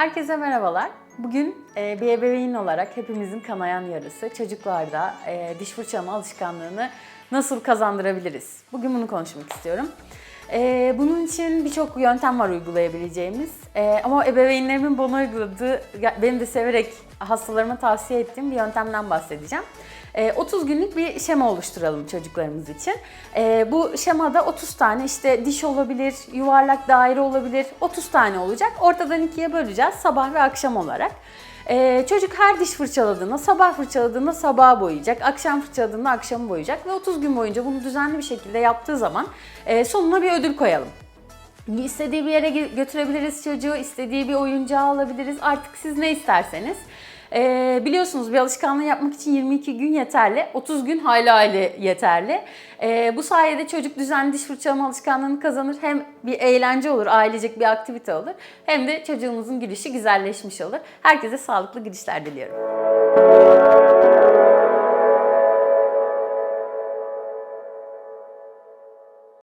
Herkese merhabalar. Bugün e, bir ebeveyn olarak hepimizin kanayan yarısı çocuklarda e, diş fırçalama alışkanlığını nasıl kazandırabiliriz? Bugün bunu konuşmak istiyorum. E, bunun için birçok yöntem var uygulayabileceğimiz. E, ama ebeveynlerimin bana uyguladığı, benim de severek hastalarıma tavsiye ettiğim bir yöntemden bahsedeceğim. E, 30 günlük bir şema oluşturalım çocuklarımız için. E, bu şemada 30 tane işte diş olabilir, yuvarlak daire olabilir, 30 tane olacak. Ortadan ikiye böleceğiz sabah ve akşam olarak. E, çocuk her diş fırçaladığında, sabah fırçaladığında sabaha boyayacak, akşam fırçaladığında akşamı boyayacak ve 30 gün boyunca bunu düzenli bir şekilde yaptığı zaman e, sonuna bir ödül koyalım. İstediği bir yere gö- götürebiliriz çocuğu, istediği bir oyuncağı alabiliriz. Artık siz ne isterseniz. Ee, biliyorsunuz bir alışkanlığı yapmak için 22 gün yeterli, 30 gün hayli hayli yeterli. Ee, bu sayede çocuk düzenli diş fırçalama alışkanlığını kazanır. Hem bir eğlence olur, ailecek bir aktivite olur. Hem de çocuğumuzun gülüşü güzelleşmiş olur. Herkese sağlıklı gülüşler diliyorum.